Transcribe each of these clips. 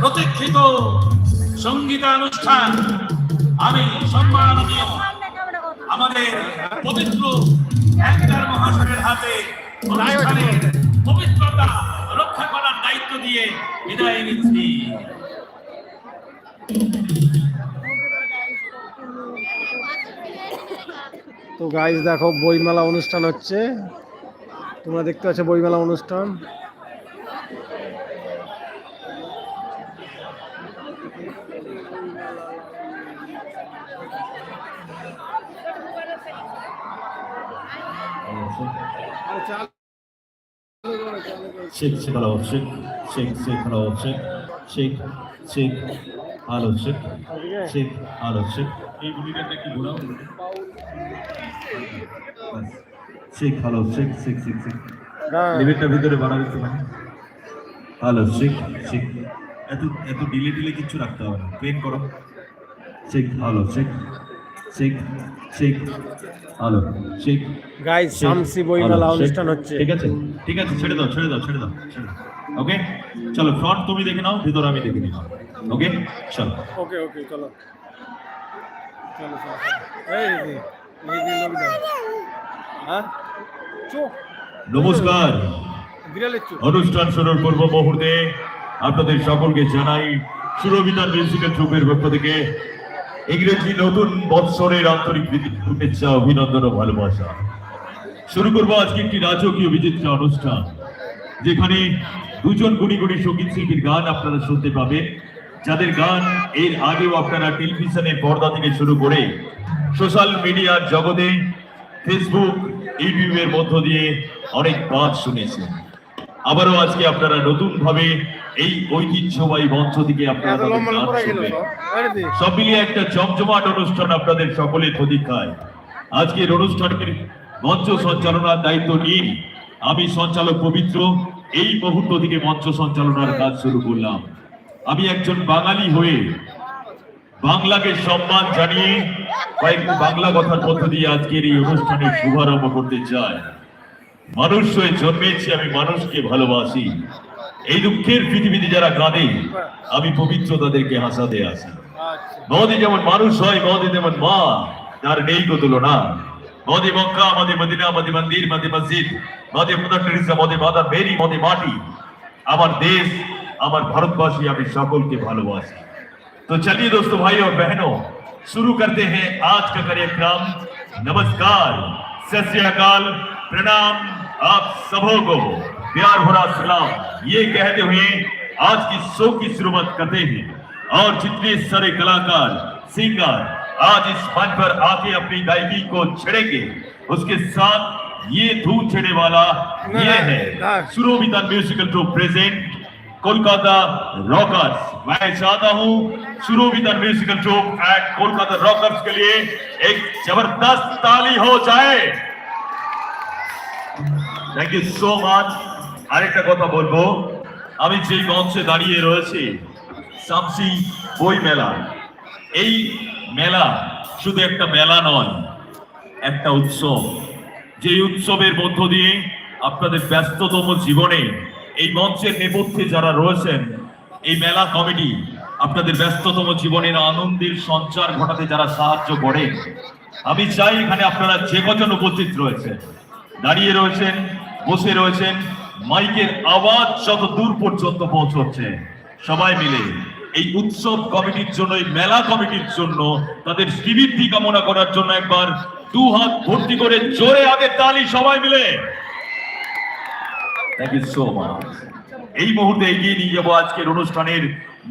প্রতীক্ষিত সঙ্গীতানুষ্ঠান। আমি সম্মাননীয় আমাদের পবিত্র একটার মহাশয়ের হাতে পবিত্রতা রক্ষা করার দায়িত্ব দিয়ে বিদায় নিচ্ছি। তো গাইজ দেখো, বইমেলা অনুষ্ঠান হচ্ছে। তোমরা দেখতে পাচ্ছ বইমেলা অনুষ্ঠান। শেখ শেখ আলো শেখ শেখ শেখ আলো শেখ শেখ শেখ আলো শেখ শেখ আলো শেখ। এই গুলিটা কি ঘোরাও। Check hello check check check check. হ্যাঁ। লিমিটটা ভিতরে বাড়াবে একটু মানে? Hello check check. এত এত ডিলে ডিলে কিচ্ছু রাখতে হবে না। পেন করো। Check hello check check check hello check guys check, Samsi বইমেলা। অনুষ্ঠান হচ্ছে। ঠিক আছে ঠিক আছে ছেড়ে দাও ছেড়ে দাও ছেড়ে দাও ছেড়ে দাও। ওকে চলো ফ্রন্ট তুমি দেখে নাও ভিতর আমি দেখে নিলাম ওকে চলো। ওকে ওকে চলো। চলো এই এই লোক হ্যাঁ? চোখ নমস্কার। অনুষ্ঠান শুরুর পূর্ব মুহূর্তে আপনাদের সকলকে জানাই সুরবিতান মিউজিক্যাল ট্রুপের পক্ষ থেকে ইংরেজি নতুন বৎসরের আন্তরিক শুভেচ্ছা, অভিনন্দন ও ভালোবাসা। শুরু করব আজকে একটি রাজকীয় বিচিত্র অনুষ্ঠান, যেখানে দুজন গুণী গুণী সংগীত শিল্পীর গান আপনারা শুনতে পাবেন, যাদের গান এর আগেও আপনারা টেলিভিশনের পর্দা থেকে শুরু করে সোশ্যাল মিডিয়ার জগতে ফেসবুক ইউটিউবের মধ্য দিয়ে অনেক গান শুনেছেন। আবারও আজকে আপনারা নতুন ভাবে এই ঐতিহ্যবাহী মঞ্চ থেকে আপনারা সব। মিলিয়ে একটা জমজমাট অনুষ্ঠান আপনাদের সকলের প্রতীক্ষায়। আজকের অনুষ্ঠানের মঞ্চ সঞ্চালনার দায়িত্ব নিয়ে আমি সঞ্চালক পবিত্র। এই মুহূর্ত থেকে মঞ্চ সঞ্চালনার কাজ শুরু করলাম। আমি একজন বাঙালি হয়ে বাংলাকে সম্মান জানিয়ে কয়েকটি বাংলা কথার মধ্য দিয়ে আজকের এই অনুষ্ঠানের শুভারম্ভ করতে চাই। মানুষ হয়ে জন্মেছি আমি মানুষকে ভালোবাসি। এই দুঃখের পৃথিবীতে যারা কাঁদে আমি পবিত্র তাদেরকে হাসাতে আসি আচ্ছা মদে যেমন মানুষ হয় মদে যেমন মা তার নেই কো তুলনা মদে মক্কা মদে মদিনা মদে মন্দির মদে মসজিদ মদে মাদার টেরিসা মদে মাদার মেরি মদে মাটি আমার দেশ আমার ভারতবাসী আমি সকলকে ভালোবাসি तो चलिए दोस्तों भाई और बहनों शुरू करते हैं आज का कार्यक्रम नमस्कार सत श्री अकाल प्रणाम आप सबों को प्यार भरा सलाम। ये कहते हुए आज की शो की शुरुआत करते हैं। और जितने सारे कलाकार सिंगर आज इस मंच पर आके अपनी गायकी को छेड़ेंगे उसके साथ ये धूम छेड़े वाला ये है Suromita musical to present Kolkata rockers. मैं चाहता हूँ Suromita musical to eight Kolkata rockers के लिए एक ज़बरदस्त ताली हो जाए। थैंक यू सो मच আরেকটা কথা বলব। আমি যেই মঞ্চে দাঁড়িয়ে রয়েছি, শামসি বই মেলা। এই মেলা শুধু একটা মেলা নয়, একটা উৎসব। যে উৎসবের মধ্য দিয়ে আপনাদের ব্যস্ততম জীবনে এই মঞ্চের নেপথ্যে যারা রয়েছেন, এই মেলা কমিটি আপনাদের ব্যস্ততম জীবনের আনন্দের সঞ্চার ঘটাতে যারা সাহায্য করে, আমি চাই এখানে আপনারা যে কজন উপস্থিত রয়েছেন, দাঁড়িয়ে রয়েছেন, বসে রয়েছেন মাইকের আওয়াজ যত দূর পর্যন্ত পৌঁছচ্ছে, সবাই মিলে এই উৎসব কমিটির জন্য, এই মেলা কমিটির জন্য, তাদের শ্রীবৃদ্ধি কামনা করার জন্য একবার দু হাত ভর্তি করে জোরে আগে তালি, সবাই মিলে। এই মুহূর্তে এগিয়ে নিয়ে যাব আজকের অনুষ্ঠানের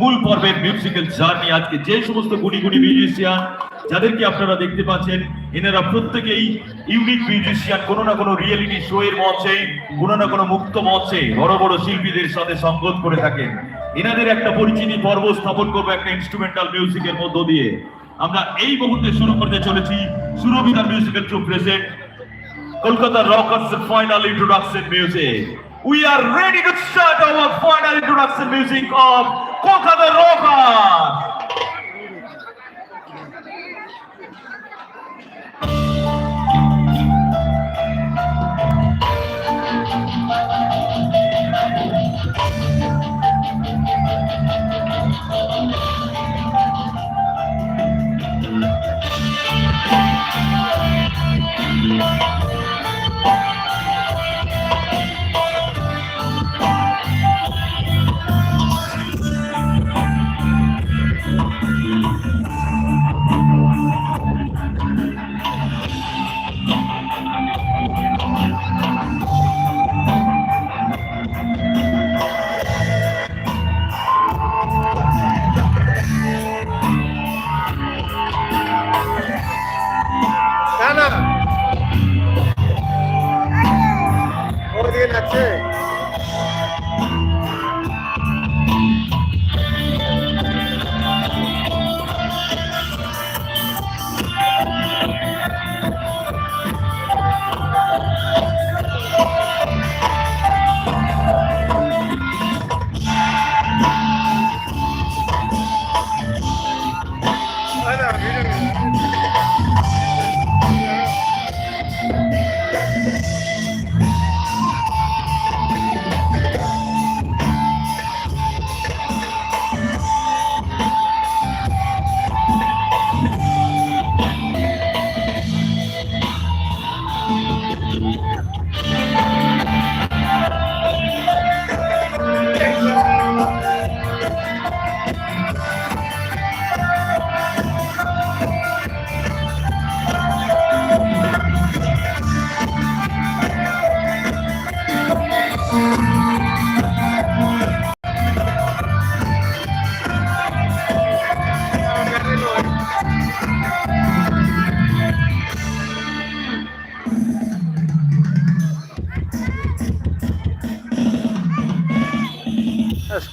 মূল পর্বের মিউজিক্যাল জার্নি আজকে যে সমস্ত গুণী গুণী মিউজিশিয়ান যাদেরকে আপনারা দেখতে পাচ্ছেন, এনারা প্রত্যেকেই ইউনিক মিউজিশিয়ান কোনো না কোনো রিয়েলিটি শো এর মঞ্চে, কোনো না কোনো মুক্ত মঞ্চে বড় বড় শিল্পীদের সাথে সঙ্গত করে থাকেন এনাদের একটা পরিচিতি পর্ব স্থাপন করব একটা ইনস্ট্রুমেন্টাল মিউজিকের মধ্য দিয়ে আমরা এই মুহূর্তে শুরু করতে চলেছি সুরভিদার musical troupe present Kolkata Rockers final introduction music. We are ready to final introduction music introduction conta a derrota.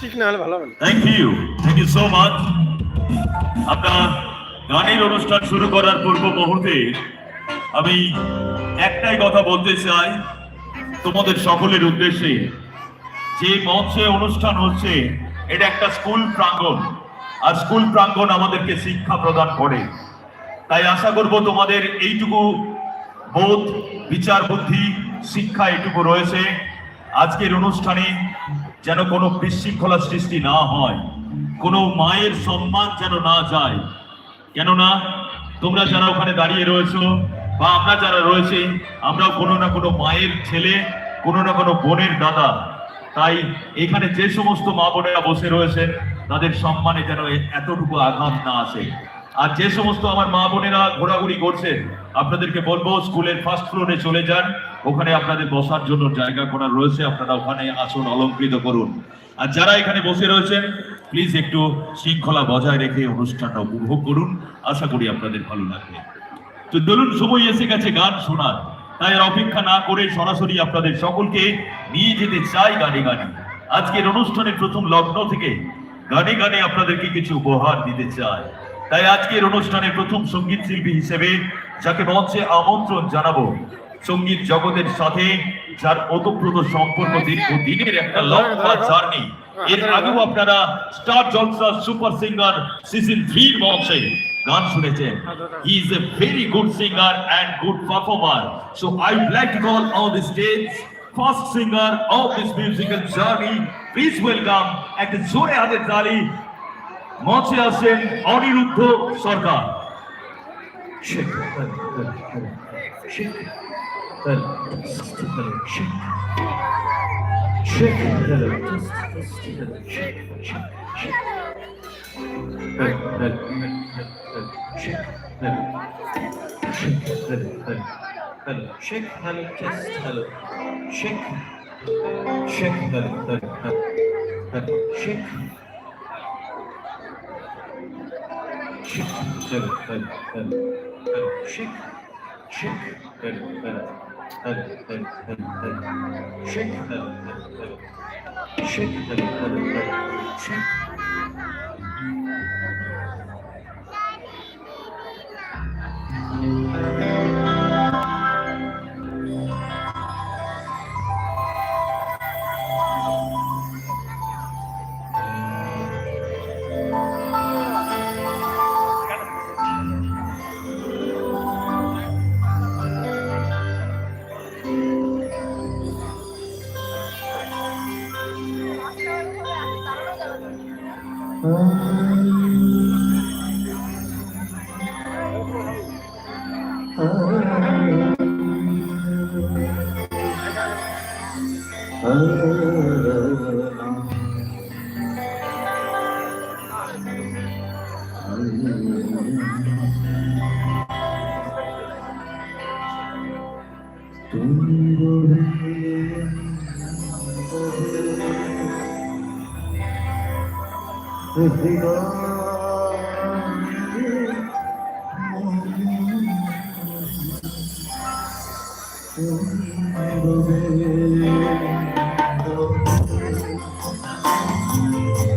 Rockers. না ভালো হবে thank you thank you so much আপনার গানের অনুষ্ঠান শুরু করার পূর্ব মুহূর্তে আমি একটাই কথা বলতে চাই তোমাদের সকলের উদ্দেশ্যে। যে মঞ্চে অনুষ্ঠান হচ্ছে, এটা একটা স্কুল প্রাঙ্গণ। আর স্কুল প্রাঙ্গণ আমাদেরকে শিক্ষা প্রদান করে। তাই আশা করব তোমাদের এইটুকু বোধ, বিচার বুদ্ধি, শিক্ষা এইটুকু রয়েছে। আজকের অনুষ্ঠানে যেন কোনো বিশৃঙ্খলা সৃষ্টি না হয়, কোনো মায়ের সম্মান যেন না যায়। কেননা, তোমরা যারা ওখানে দাঁড়িয়ে রয়েছো, বা আমরা যারা রয়েছে, আমরাও কোনো না কোনো মায়ের ছেলে, কোনো না কোনো বোনের দাদা। তাই এখানে যে সমস্ত মা বোনেরা বসে রয়েছেন, তাদের সম্মানে যেন এতটুকু আঘাত না আসে। আর যে সমস্ত আমার মা বোনেরা ঘোরাঘুরি করছেন, আপনাদেরকে বলব, স্কুলের ফার্স্ট ফ্লোরে চলে যান। ওখানে আপনাদের বসার জন্য জায়গা করা রয়েছে, আপনারা ওখানে আসন অলঙ্কৃত করুন। আর যারা এখানে বসে রয়েছেন প্লিজ একটু শৃঙ্খলা বজায় রেখে অনুষ্ঠানটা উপভোগ করুন। আশা করি আপনাদের ভালো লাগবে। তো চলুন, সময় এসে গেছে গান শোনার। তাই আর অপেক্ষা না করে সরাসরি আপনাদের সকলকে নিয়ে যেতে চাই গানে গানে। আজকের অনুষ্ঠানের প্রথম লগ্ন থেকে গানে গানে আপনাদেরকে কিছু উপহার দিতে চাই। তাই আজকের অনুষ্ঠানের প্রথম সংগীত শিল্পী হিসেবে যাকে মঞ্চে আমন্ত্রণ জানাব সংগীত জগতের সাথে যার ওতপ্রোত সম্পর্ক দীর্ঘ দিনের একটা লম্বা জার্নি এর আগেও আপনারা Star Jalsha super singer season থ্রির মঞ্চে গান শুনেছেন he is a very good singer and good performer so I like to call on the stage first singer of this musical journey please welcome একটা জোরে হাতের তালি মঞ্চে আসেন অনিরুদ্ধ সরকার Böyle. Böyle. Çık. Çık. Böyle. Tıs tıs. Böyle. Çık. Çık. Çık. Böyle. Böyle. Böyle. Çık. Böyle. Çık. Böyle. Böyle. Böyle. Çık. Böyle. Kes. Böyle. Çık. Çık. Böyle. Böyle. Böyle. Çık. Çık. Böyle. Böyle. Böyle. Çık. Çık. Böyle. Böyle. Evet, evet, evet, Oh,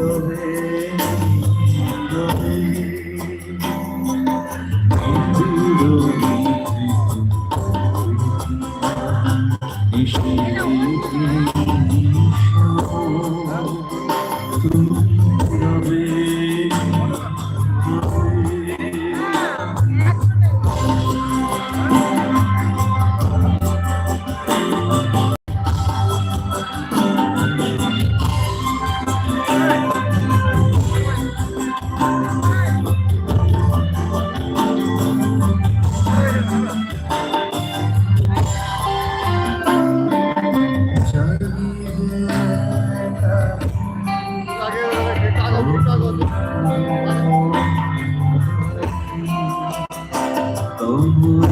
Amen. Oh,